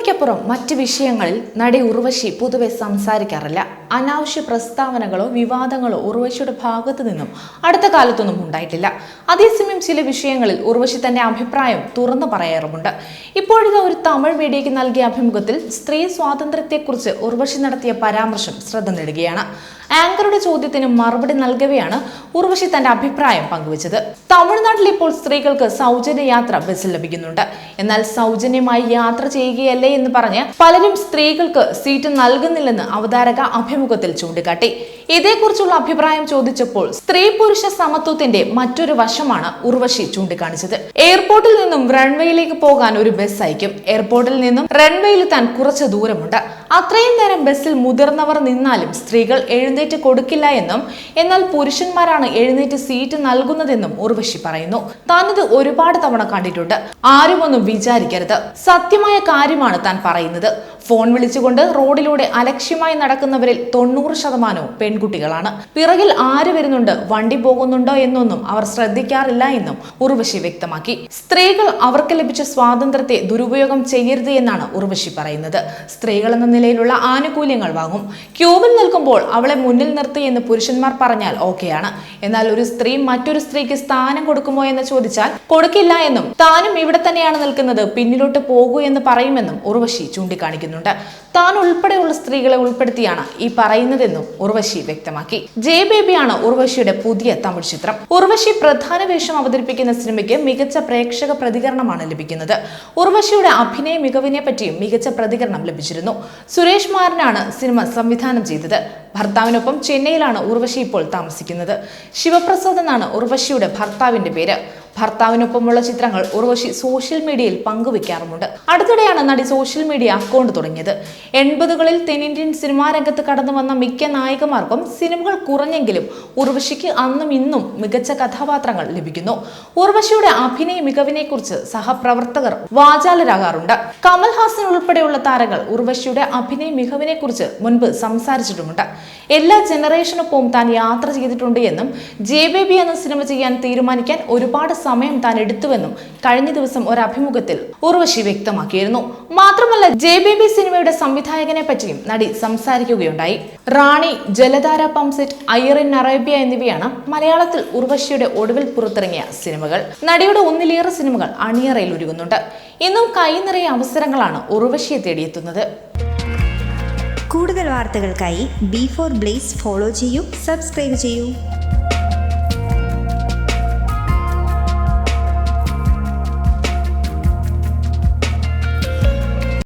സിനിമയ്ക്കപ്പുറം മറ്റ് വിഷയങ്ങളിൽ നടി ഉർവശി പൊതുവെ സംസാരിക്കാറില്ല. അനാവശ്യ പ്രസ്താവനകളോ വിവാദങ്ങളോ ഉർവശിയുടെ ഭാഗത്തു നിന്നും അടുത്ത കാലത്തൊന്നും ഉണ്ടായിട്ടില്ല. അതേസമയം ചില വിഷയങ്ങളിൽ ഉർവശി തന്റെ അഭിപ്രായം തുറന്നു പറയാറുമുണ്ട്. ഇപ്പോഴത്തെ ഒരു തമിഴ് മീഡിയയ്ക്ക് നൽകിയ അഭിമുഖത്തിൽ സ്ത്രീ സ്വാതന്ത്ര്യത്തെക്കുറിച്ച് ഉർവശി നടത്തിയ പരാമർശം ശ്രദ്ധ നേടുകയാണ്. ആങ്കറുടെ ചോദ്യത്തിന് മറുപടി നൽകവെയാണ് ഉർവശി തന്റെ അഭിപ്രായം പങ്കുവച്ചത്. തമിഴ്നാട്ടിൽ ഇപ്പോൾ സ്ത്രീകൾക്ക് സൗജന്യ യാത്ര ബസ്സിൽ ലഭിക്കുന്നുണ്ട്. എന്നാൽ സൗജന്യമായി യാത്ര ചെയ്യുകയല്ലേ എന്ന് പറഞ്ഞ് പലരും സ്ത്രീകൾക്ക് സീറ്റ് നൽകുന്നില്ലെന്ന് അവതാരക അഭിമുഖത്തിൽ ചൂണ്ടിക്കാട്ടി. ഇതേക്കുറിച്ചുള്ള അഭിപ്രായം ചോദിച്ചപ്പോൾ സ്ത്രീ പുരുഷ സമത്വത്തിന്റെ മറ്റൊരു വശമാണ് ഉർവശി ചൂണ്ടിക്കാണിച്ചത്. എയർപോർട്ടിൽ നിന്നും റൺവേയിലേക്ക് പോകാൻ ഒരു ബസ് അയക്കും. എയർപോർട്ടിൽ നിന്നും റൺവേയിൽ താൻ കുറച്ച് ദൂരമുണ്ട്. അത്രയും നേരം ബസ്സിൽ മുതിർന്നവർ നിന്നാലും സ്ത്രീകൾ എഴുന്നേറ്റ് കൊടുക്കില്ല എന്നും എന്നാൽ പുരുഷന്മാരാണ് എഴുന്നേറ്റ് സീറ്റ് നൽകുന്നതെന്നും ഉർവശി പറയുന്നു. താനിത് ഒരുപാട് തവണ കണ്ടിട്ടുണ്ട്. ആരുമൊന്നും വിചാരിക്കരുത്. സത്യമായ കാര്യമാണ് താൻ പറയുന്നത്. ഫോൺ വിളിച്ചുകൊണ്ട് റോഡിലൂടെ അലക്ഷ്യമായി നടക്കുന്നവരിൽ തൊണ്ണൂറ് ശതമാനവും പെൺകുട്ടികളാണ്. പിറകിൽ ആര് വരുന്നുണ്ട്? വണ്ടി പോകുന്നുണ്ടോ എന്നൊന്നും അവർ ശ്രദ്ധിക്കാറില്ല എന്നും ഉർവശി വ്യക്തമാക്കി. സ്ത്രീകൾ അവർക്ക് ലഭിച്ച സ്വാതന്ത്ര്യത്തെ ദുരുപയോഗം ചെയ്യരുത് എന്നാണ് ഉർവശി പറയുന്നത്. സ്ത്രീകൾ എന്ന നിലയിലുള്ള ആനുകൂല്യങ്ങൾ വാങ്ങും. ക്യൂബിൽ നിൽക്കുമ്പോൾ അവളെ മുന്നിൽ നിർത്തി എന്ന് പുരുഷന്മാർ പറഞ്ഞാൽ ഓക്കെയാണ്. എന്നാൽ ഒരു സ്ത്രീ മറ്റൊരു സ്ത്രീക്ക് സ്ഥാനം കൊടുക്കുമോ എന്ന് ചോദിച്ചാൽ കൊടുക്കില്ല എന്നും താനും ഇവിടെ തന്നെയാണ് നിൽക്കുന്നത് പിന്നിലോട്ട് പോകൂ എന്ന് പറയുമെന്നും ഉർവശി ചൂണ്ടിക്കാണിക്കുന്നുണ്ട്. താൻ ഉൾപ്പെടെയുള്ള സ്ത്രീകളെ ഉൾപ്പെടുത്തിയാണ് ഈ പറയുന്നതെന്നും ഉർവശി വ്യക്തമാക്കി. ജെ ബേബിയാണ് ഉർവശിയുടെ പുതിയ തമിഴ് ചിത്രം. ഉർവശി പ്രധാന വേഷം അവതരിപ്പിക്കുന്ന സിനിമയ്ക്ക് മികച്ച പ്രേക്ഷക പ്രതികരണമാണ് ലഭിക്കുന്നത്. ഉർവശിയുടെ അഭിനയ മികവിനെ പറ്റിയും മികച്ച പ്രതികരണം ലഭിച്ചിരുന്നു. സുരേഷ് മാരനാണ് സിനിമ സംവിധാനം ചെയ്തത്. ഭർത്താവിനൊപ്പം ചെന്നൈയിലാണ് ഉർവശി ഇപ്പോൾ താമസിക്കുന്നത്. ശിവപ്രസാദ് എന്നാണ് ഉർവശിയുടെ ഭർത്താവിന്റെ പേര്. ഭർത്താവിനൊപ്പമുള്ള ചിത്രങ്ങൾ ഉർവശി സോഷ്യൽ മീഡിയയിൽ പങ്കുവെക്കാറുമുണ്ട്. അടുത്തിടെയാണ് നടി സോഷ്യൽ മീഡിയ അക്കൗണ്ട് തുടങ്ങിയത്. എൺപതുകളിൽ തെന്നിന്ത്യൻ സിനിമാ രംഗത്ത് കടന്നു വന്ന മിക്ക നായികമാർക്കും സിനിമകൾ കുറഞ്ഞെങ്കിലും ഉർവശിക്ക് അന്നും ഇന്നും മികച്ച കഥാപാത്രങ്ങൾ ലഭിക്കുന്നു. ഉർവശിയുടെ അഭിനയ മികവിനെ കുറിച്ച് സഹപ്രവർത്തകർ വാചാലരാകാറുണ്ട്. കമൽഹാസൻ ഉൾപ്പെടെയുള്ള താരങ്ങൾ ഉർവശിയുടെ അഭിനയ മികവിനെ കുറിച്ച് മുൻപ് സംസാരിച്ചിട്ടുമുണ്ട്. എല്ലാ ജനറേഷനൊപ്പവും താൻ യാത്ര ചെയ്തിട്ടുണ്ട് എന്നും ജെ ബേബി എന്ന സിനിമ ചെയ്യാൻ തീരുമാനിക്കാൻ ഒരുപാട് സമയം താൻ എടുത്തുവെന്നും കഴിഞ്ഞ ദിവസം ഒരു അഭിമുഖത്തിൽ ഉർവശി വ്യക്തമാക്കിയിരുന്നു. മാത്രമല്ല ജെ ബേബി സിനിമയുടെ സംവിധായകനെ പറ്റിയും നടി സംസാരിക്കുകയുണ്ടായി. റാണി ജലധാര പംസെറ്റ് അയ്യറിൻ അറേബ്യ എന്നിവയാണ് മലയാളത്തിൽ ഉർവശിയുടെ ഒടുവിൽ പുറത്തിറങ്ങിയ സിനിമകൾ. നടിയുടെ ഒന്നിലേറെ സിനിമകൾ അണിയറയിൽ ഒരുങ്ങുന്നുണ്ട്. ഇന്നും കൈ നിറയെ അവസരങ്ങളാണ് ഉർവശിയെ തേടിയെത്തുന്നത്. കൂടുതൽ വാർത്തകൾക്കായി ബി ഫോർ ബ്ലേസ് ഫോളോ ചെയ്യൂ സബ്സ്ക്രൈബ് ചെയ്യൂ.